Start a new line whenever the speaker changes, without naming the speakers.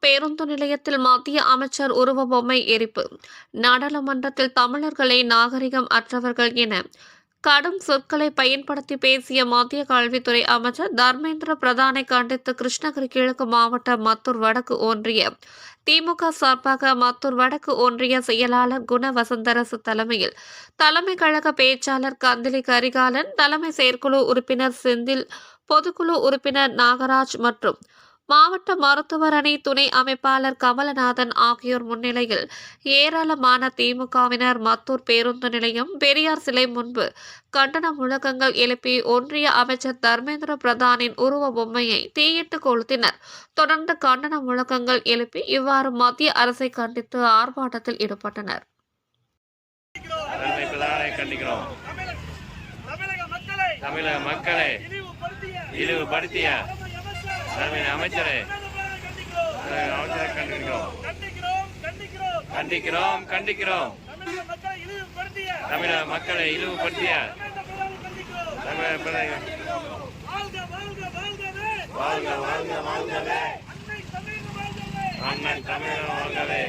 பேருந்து நிலையத்தில் மத்திய அமைச்சர் உருவ பொம்மை எரிப்பு. நாடாளுமன்றத்தில் தமிழர்களை நாகரிகம் அற்றவர்கள் என கடும் சொற்களை பயன்படுத்தி பேசிய மத்திய கல்வித்துறை அமைச்சர் தர்மேந்திர பிரதானை கண்டித்து கிருஷ்ணகிரி கிழக்கு மாவட்ட மத்தூர் வடக்கு ஒன்றிய திமுக சார்பாக மத்தூர் வடக்கு ஒன்றிய செயலாளர் குண வசந்தரசு தலைமையில் தலைமை கழக பேச்சாளர் கந்திலி கரிகாலன் தலைமை செயற்குழு உறுப்பினர் செந்தில் பொதுக்குழு உறுப்பினர் நாகராஜ் மற்றும் மாவட்ட மருத்துவர் அணி துணை அமைப்பாளர் கமலநாதன் ஆகியோர் முன்னிலையில் ஏராளமான திமுகவினர் மத்தூர் பேருந்து நிலையம் பெரியார் சிலை முன்பு கண்டன முழக்கங்கள் எழுப்பி ஒன்றிய அமைச்சர் தர்மேந்திர பிரதானின் உருவ பொம்மையை தீயிட்டு கொளுத்தினர். தொடர்ந்து கண்டன முழக்கங்கள் எழுப்பி இவ்வாறு மத்திய அரசை கண்டித்து ஆர்ப்பாட்டத்தில் ஈடுபட்டனர்.
தமிழக மக்களை
தமிழக மக்களை
இழிவுபடுத்திய
அமைச்சரை அமைச்சரை. கண்டிக்கிறோம்
கண்டிக்கிறோம். கண்டிக்கிறோம் தமிழக மக்களை இழிவுபடுத்திய வாழ்க வாழ்க வாழ்கவே.
அண்ணன் தமிழக வாழ்கவே